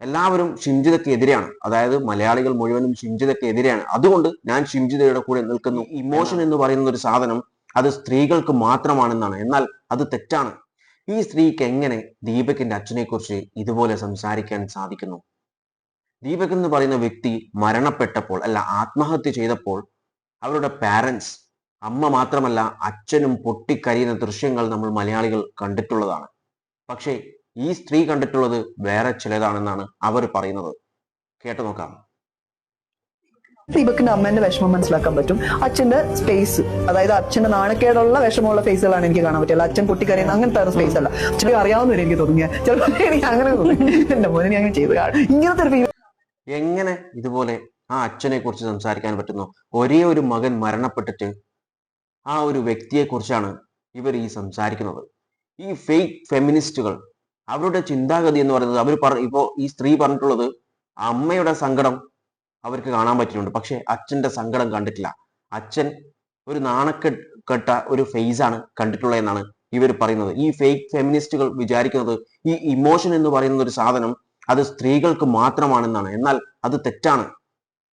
എല്ലാവരും ഷിംജിതയ്ക്ക് എതിരെയാണ് അതായത് മലയാളികൾ മുഴുവനും ഷിംജിതയ്ക്ക് എതിരെയാണ് അതുകൊണ്ട് ഞാൻ ഷിംജിതയുടെ കൂടെ നിൽക്കുന്നു. ഇമോഷൻ എന്ന് പറയുന്ന ഒരു സാധനം അത് സ്ത്രീകൾക്ക് മാത്രമാണെന്നാണ്. എന്നാൽ അത് തെറ്റാണ്. ഈ സ്ത്രീക്ക് എങ്ങനെ ദീപകിന്റെ അച്ഛനെ കുറിച്ച് ഇതുപോലെ സംസാരിക്കാൻ സാധിക്കുന്നു? ദീപക് എന്ന് പറയുന്ന വ്യക്തി മരണപ്പെട്ടപ്പോൾ അല്ല ആത്മഹത്യ ചെയ്തപ്പോൾ അവരുടെ പാരൻസ് അമ്മ മാത്രമല്ല അച്ഛനും പൊട്ടിക്കരിയുന്ന ദൃശ്യങ്ങൾ നമ്മൾ മലയാളികൾ കണ്ടിട്ടുള്ളതാണ്. പക്ഷേ ഈ സ്ത്രീ കണ്ടിട്ടുള്ളത് വേറെ ചിലതാണെന്നാണ് അവർ പറയുന്നത്. കേട്ടു നോക്കാം. ദീപക്കിന്റെ അമ്മേന്റെ വിഷമം മനസ്സിലാക്കാൻ പറ്റും. അച്ഛന്റെ സ്പേസ് അതായത് അച്ഛന്റെ നാണക്കേടുള്ള വിഷമമുള്ള ഫേസുകളാണ് എനിക്ക് കാണാൻ പറ്റില്ല അച്ഛൻ കുട്ടിക്കറിയുന്ന അങ്ങനത്തെ ഒരു സ്പേസ് അല്ല. അച്ഛനെ അറിയാവുന്നവരെ എനിക്ക് തോന്നിയ ചിലപ്പോൾ എനിക്ക് അങ്ങനെ തോന്നി എന്റെ മോനെ അങ്ങനെ ചെയ്തു. ഇങ്ങനത്തെ ഒരു എങ്ങനെ ഇതുപോലെ ആ അച്ഛനെ കുറിച്ച് സംസാരിക്കാൻ പറ്റുന്നു? ഒരേ ഒരു മകൻ മരണപ്പെട്ടിട്ട് ആ ഒരു വ്യക്തിയെ കുറിച്ചാണ് ഇവർ ഈ സംസാരിക്കുന്നത്. ഈ ഫേക്ക് ഫെമിനിസ്റ്റുകൾ അവരുടെ ചിന്താഗതി എന്ന് പറയുന്നത് അവർ പറ ഇപ്പോ ഈ സ്ത്രീ പറഞ്ഞിട്ടുള്ളത് അമ്മയുടെ സങ്കടം അവർക്ക് കാണാൻ പറ്റുന്നുണ്ട്. പക്ഷെ അച്ഛന്റെ സങ്കടം കണ്ടിട്ടില്ല. അച്ഛൻ ഒരു നാണക്കെട്ട കെട്ട ഒരു ഫേസ് ആണ് കണ്ടിട്ടുള്ളത് എന്നാണ് ഇവർ പറയുന്നത്. ഈ ഫേക്ക് ഫെമിനിസ്റ്റുകൾ വിചാരിക്കുന്നത് ഈ ഇമോഷൻ എന്ന് പറയുന്ന ഒരു സാധനം അത് സ്ത്രീകൾക്ക് മാത്രമാണെന്നാണ്. എന്നാൽ അത് തെറ്റാണ്.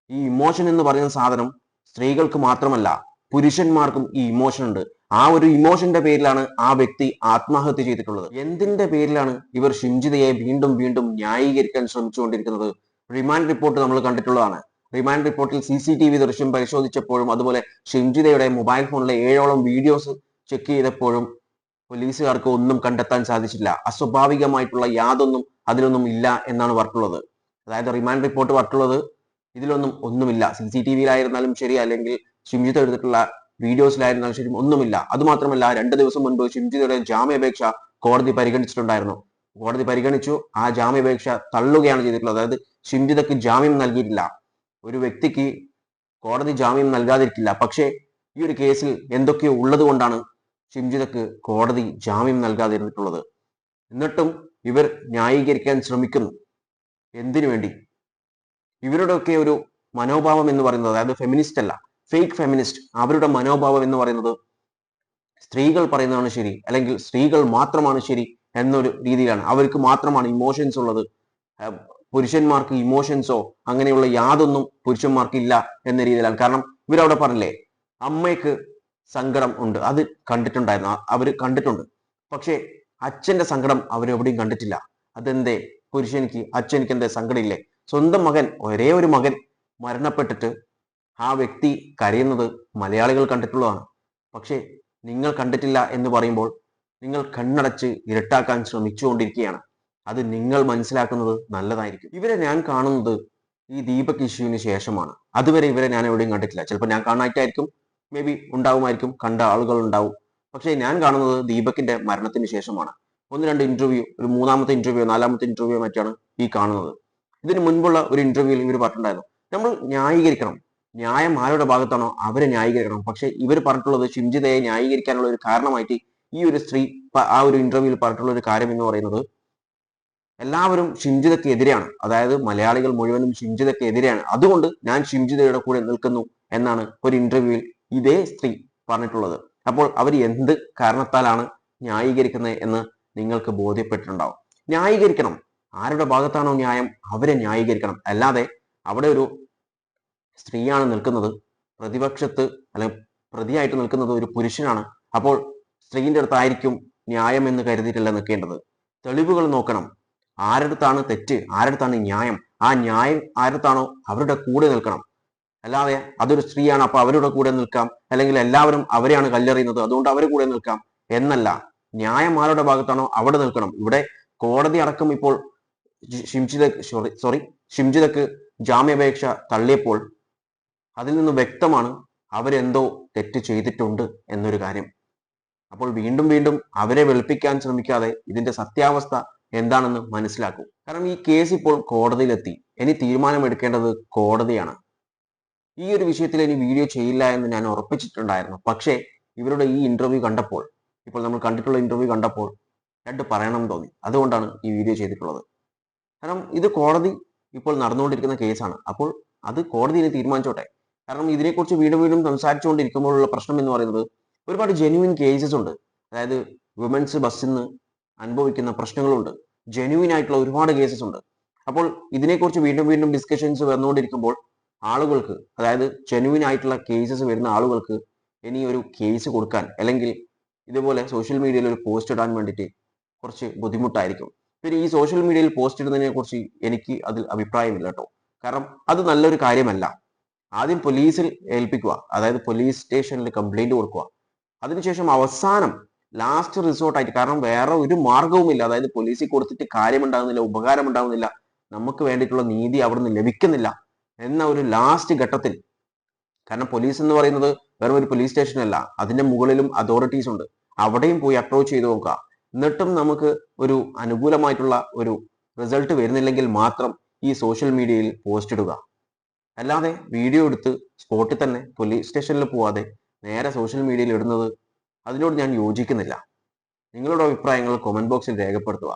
ഈ ഇമോഷൻ എന്ന് പറയുന്ന സാധനം സ്ത്രീകൾക്ക് മാത്രമല്ല പുരുഷന്മാർക്കും ഈ ഇമോഷൻ ഉണ്ട്. ആ ഒരു ഇമോഷന്റെ പേരിലാണ് ആ വ്യക്തി ആത്മഹത്യ ചെയ്തിട്ടുള്ളത്. എന്തിന്റെ പേരിലാണ് ഇവർ ഷിംജിതയെ വീണ്ടും വീണ്ടും ന്യായീകരിക്കാൻ ശ്രമിച്ചുകൊണ്ടിരിക്കുന്നത്? റിമാൻഡ് റിപ്പോർട്ട് നമ്മൾ കണ്ടിട്ടുള്ളതാണ്. റിമാൻഡ് റിപ്പോർട്ടിൽ സി സി ടി വി ദൃശ്യം പരിശോധിച്ചപ്പോഴും അതുപോലെ ഷിംജിതയുടെ മൊബൈൽ ഫോണിലെ ഏഴോളം വീഡിയോസ് ചെക്ക് ചെയ്തപ്പോഴും പോലീസുകാർക്ക് ഒന്നും കണ്ടെത്താൻ സാധിച്ചില്ല. അസ്വാഭാവികമായിട്ടുള്ള യാതൊന്നും അതിലൊന്നും ഇല്ല എന്നാണ് വർക്കുള്ളത്. അതായത് റിമാൻഡ് റിപ്പോർട്ട് വർക്കുള്ളത് ഇതിലൊന്നും ഒന്നുമില്ല. സി സി ടി വിയിലായിരുന്നാലും ശരി അല്ലെങ്കിൽ ഷിംജിത എടുത്തിട്ടുള്ള വീഡിയോസിലായിരുന്നാലും ശരി ഒന്നുമില്ല. അതുമാത്രമല്ല രണ്ട് ദിവസം മുൻപ് ഷിംജിതയുടെ ജാമ്യാപേക്ഷ കോടതി പരിഗണിച്ചിട്ടുണ്ടായിരുന്നു. കോടതി പരിഗണിച്ചു. ആ ജാമ്യാപേക്ഷ തള്ളുകയാണ് ചെയ്തിട്ടുള്ളത്. അതായത് ഷിംജിതക്ക് ജാമ്യം നൽകിയിട്ടില്ല. ഒരു വ്യക്തിക്ക് കോടതി ജാമ്യം നൽകാതിരിക്കില്ല. പക്ഷേ ഈ ഒരു കേസിൽ എന്തൊക്കെയോ ഉള്ളത് കൊണ്ടാണ് ഷിംജിതക്ക് കോടതി ജാമ്യം നൽകാതിരുന്നിട്ടുള്ളത്. എന്നിട്ടും ഇവർ ന്യായീകരിക്കാൻ ശ്രമിക്കുന്നു. എന്തിനു വേണ്ടി? ഇവരുടെയൊക്കെ ഒരു മനോഭാവം എന്ന് പറയുന്നത് അതായത് ഫെമിനിസ്റ്റ് അല്ല. ഫേക്ക് ഫെമിനിസ്റ്റ് അവരുടെ മനോഭാവം എന്ന് പറയുന്നത് സ്ത്രീകൾ പറയുന്നതാണ് ശരി അല്ലെങ്കിൽ സ്ത്രീകൾ മാത്രമാണ് ശരി എന്നൊരു രീതിയിലാണ്. അവർക്ക് മാത്രമാണ് ഇമോഷൻസ് ഉള്ളത്. പുരുഷന്മാർക്ക് ഇമോഷൻസോ അങ്ങനെയുള്ള യാതൊന്നും പുരുഷന്മാർക്ക് ഇല്ല എന്ന രീതിയിലാണ്. കാരണം ഇവരവിടെ പറഞ്ഞില്ലേ അമ്മയ്ക്ക് സങ്കടം ഉണ്ട്. അത് കണ്ടിട്ടുണ്ടായിരുന്നു. അവർ കണ്ടിട്ടുണ്ട്. പക്ഷേ അച്ഛന്റെ സങ്കടം അവരെവിടെയും കണ്ടിട്ടില്ല. അതെന്തേ? പുരുഷനിക്ക് അച്ഛനിക്ക് എന്തേ? സങ്കടമില്ലേ? സ്വന്തം മകൻ ഒരേ ഒരു മകൻ മരണപ്പെട്ടിട്ട് ആ വ്യക്തി കരയുന്നത് മലയാളികൾ കണ്ടിട്ടുള്ളതാണ്. പക്ഷേ നിങ്ങൾ കണ്ടിട്ടില്ല എന്ന് പറയുമ്പോൾ നിങ്ങൾ കണ്ണടച്ച് ഇരട്ടാക്കാൻ ശ്രമിച്ചുകൊണ്ടിരിക്കുകയാണ്. അത് നിങ്ങൾ മനസ്സിലാക്കുന്നത് നല്ലതായിരിക്കും. ഇവരെ ഞാൻ കാണുന്നത് ഈ ദീപക് ഇഷ്യൂവിന് ശേഷമാണ്. അതുവരെ ഇവരെ ഞാൻ എവിടെയും കണ്ടിട്ടില്ല. ചിലപ്പോൾ ഞാൻ കാണാനായിട്ടായിരിക്കും മേ ബി ഉണ്ടാവുമായിരിക്കും. കണ്ട ആളുകൾ ഉണ്ടാവും. പക്ഷേ ഞാൻ കാണുന്നത് ദീപക്കിന്റെ മരണത്തിന് ശേഷമാണ്. ഒന്ന് രണ്ട് ഇന്റർവ്യൂ ഒരു മൂന്നാമത്തെ ഇന്റർവ്യൂ നാലാമത്തെ ഇന്റർവ്യൂ മറ്റാണ് ഈ കാണുന്നത്. ഇതിന് മുൻപുള്ള ഒരു ഇന്റർവ്യൂവിൽ ഇവർ പറഞ്ഞിട്ടുണ്ടായിരുന്നു. നമ്മൾ ന്യായീകരിക്കണം. ന്യായം ആരുടെ ഭാഗത്താണോ അവരെ ന്യായീകരിക്കണം. പക്ഷെ ഇവർ പറഞ്ഞിട്ടുള്ളത് ഷിംജിതയെ ന്യായീകരിക്കാനുള്ള ഒരു കാരണമായിട്ട് ഈ ഒരു സ്ത്രീ ആ ഒരു ഇന്റർവ്യൂവിൽ പറഞ്ഞിട്ടുള്ള ഒരു കാര്യം എന്ന് പറയുന്നത് എല്ലാവരും ഷിംജിതയ്ക്ക് എതിരെയാണ് അതായത് മലയാളികൾ മുഴുവനും ഷിംജിതയ്ക്ക് എതിരെയാണ് അതുകൊണ്ട് ഞാൻ ഷിംജിതയുടെ കൂടെ നിൽക്കുന്നു എന്നാണ് ഒരു ഇന്റർവ്യൂവിൽ ഇതേ സ്ത്രീ പറഞ്ഞിട്ടുള്ളത്. അപ്പോൾ അവർ എന്ത് കാരണത്താലാണ് ന്യായീകരിക്കുന്നത് എന്ന് നിങ്ങൾക്ക് ബോധ്യപ്പെട്ടിട്ടുണ്ടാവും. ന്യായീകരിക്കണം. ആരുടെ ഭാഗത്താണോ ന്യായം അവരെ ന്യായീകരിക്കണം. അല്ലാതെ അവിടെ ഒരു സ്ത്രീയാണ് നിൽക്കുന്നത്. പ്രതിപക്ഷത്ത് അല്ലെങ്കിൽ പ്രതിയായിട്ട് നിൽക്കുന്നത് ഒരു പുരുഷനാണ്. അപ്പോൾ സ്ത്രീന്റെ അടുത്തായിരിക്കും ന്യായം എന്ന് കരുതിയിട്ടല്ല നിൽക്കേണ്ടത്. തെളിവുകൾ നോക്കണം. ആരടുത്താണ് തെറ്റ്? ആരടുത്താണ് ന്യായം? ആ ന്യായം ആരടുത്താണോ അവരുടെ കൂടെ നിൽക്കണം. അല്ലാതെ അതൊരു സ്ത്രീയാണ് അപ്പൊ അവരുടെ കൂടെ നിൽക്കാം. അല്ലെങ്കിൽ എല്ലാവരും അവരെയാണ് കല്ലെറിയുന്നത് അതുകൊണ്ട് അവരുടെ കൂടെ നിൽക്കാം എന്നല്ല. ന്യായം ആരുടെ ഭാഗത്താണോ അവിടെ നിൽക്കണം. ഇവിടെ കോടതി അടക്കം ഇപ്പോൾ ഷിംജിത സോറി ഷിംജിതക്ക് ജാമ്യാപേക്ഷ തള്ളിയപ്പോൾ അതിൽ നിന്ന് വ്യക്തമാണ് അവരെന്തോ തെറ്റ് ചെയ്തിട്ടുണ്ട് എന്നൊരു കാര്യം. അപ്പോൾ വീണ്ടും വീണ്ടും അവരെ വെളുപ്പിക്കാൻ ശ്രമിക്കാതെ ഇതിന്റെ സത്യാവസ്ഥ എന്താണെന്ന് മനസ്സിലാക്കൂ. കാരണം ഈ കേസ് ഇപ്പോൾ കോടതിയിലെത്തി. ഇനി തീരുമാനമെടുക്കേണ്ടത് കോടതിയാണ്. ഈ ഒരു വിഷയത്തിൽ ഇനി വീഡിയോ ചെയ്യില്ല എന്ന് ഞാൻ ഉറപ്പിച്ചിട്ടുണ്ടായിരുന്നു. പക്ഷേ ഇവരുടെ ഈ ഇന്റർവ്യൂ കണ്ടപ്പോൾ ഇപ്പോൾ നമ്മൾ കണ്ടിട്ടുള്ള ഇന്റർവ്യൂ കണ്ടപ്പോൾ രണ്ട് പറയണം തോന്നി. അതുകൊണ്ടാണ് ഈ വീഡിയോ ചെയ്തിട്ടുള്ളത്. കാരണം ഇത് കോടതി ഇപ്പോൾ നടന്നുകൊണ്ടിരിക്കുന്ന കേസാണ് അപ്പോൾ അത് കോടതി ഇനി തീരുമാനിച്ചോട്ടെ? കാരണം ഇതിനെക്കുറിച്ച് വീണ്ടും വീണ്ടും സംസാരിച്ചുകൊണ്ടിരിക്കുമ്പോഴുള്ള പ്രശ്നം എന്ന് പറയുന്നത് ഒരുപാട് ജെന്യൂൻ കേസസ് ഉണ്ട്. അതായത് വിമൻസ് ബസ്സിൽ നിന്ന് അനുഭവിക്കുന്ന പ്രശ്നങ്ങളുണ്ട്. ജെന്യൂൻ ആയിട്ടുള്ള ഒരുപാട് കേസസ് ഉണ്ട്. അപ്പോൾ ഇതിനെക്കുറിച്ച് വീണ്ടും വീണ്ടും ഡിസ്കഷൻസ് വന്നുകൊണ്ടിരിക്കുമ്പോൾ ആളുകൾക്ക് അതായത് ജെനുവിൻ ആയിട്ടുള്ള കേസസ് വരുന്ന ആളുകൾക്ക് ഇനി ഒരു കേസ് കൊടുക്കാൻ അല്ലെങ്കിൽ ഇതുപോലെ സോഷ്യൽ മീഡിയയിൽ ഒരു പോസ്റ്റ് ഇടാൻ വേണ്ടിയിട്ട് കുറച്ച് ബുദ്ധിമുട്ടായിരിക്കും. പിന്നെ ഈ സോഷ്യൽ മീഡിയയിൽ പോസ്റ്റ് ഇടുന്നതിനെ കുറിച്ച് എനിക്ക് അതിൽ അഭിപ്രായമില്ല കേട്ടോ. കാരണം അത് നല്ലൊരു കാര്യമല്ല. ആദ്യം പോലീസിൽ ഏൽപ്പിക്കുക. അതായത് പോലീസ് സ്റ്റേഷനിൽ കംപ്ലൈന്റ് കൊടുക്കുക. അതിനുശേഷം അവസാനം ലാസ്റ്റ് റിസോർട്ടായിട്ട് കാരണം വേറെ ഒരു മാർഗവുമില്ല. അതായത് പോലീസിൽ കൊടുത്തിട്ട് കാര്യമുണ്ടാകുന്നില്ല ഉപകാരം ഉണ്ടാകുന്നില്ല നമുക്ക് വേണ്ടിയിട്ടുള്ള നീതി അവിടുന്ന് ലഭിക്കുന്നില്ല എന്ന ഒരു ലാസ്റ്റ് ഘട്ടത്തിൽ. കാരണം പോലീസ് എന്ന് പറയുന്നത് വെറും ഒരു പോലീസ് സ്റ്റേഷൻ അല്ല. അതിന്റെ മുകളിലും അതോറിറ്റീസ് ഉണ്ട്. അവിടെയും പോയി അപ്രോച്ച് ചെയ്ത് നോക്കുക. എന്നിട്ടും നമുക്ക് ഒരു അനുകൂലമായിട്ടുള്ള ഒരു റിസൾട്ട് വരുന്നില്ലെങ്കിൽ മാത്രം ഈ സോഷ്യൽ മീഡിയയിൽ പോസ്റ്റ് ഇടുക. അല്ലാതെ വീഡിയോ എടുത്ത് സ്പോട്ടിൽ തന്നെ പോലീസ് സ്റ്റേഷനിൽ പോവാതെ നേരെ സോഷ്യൽ മീഡിയയിൽ ഇടുന്നത് അതിനോട് ഞാൻ യോജിക്കുന്നില്ല. നിങ്ങളുടെ അഭിപ്രായങ്ങൾ കമന്റ് ബോക്സിൽ രേഖപ്പെടുത്തുക.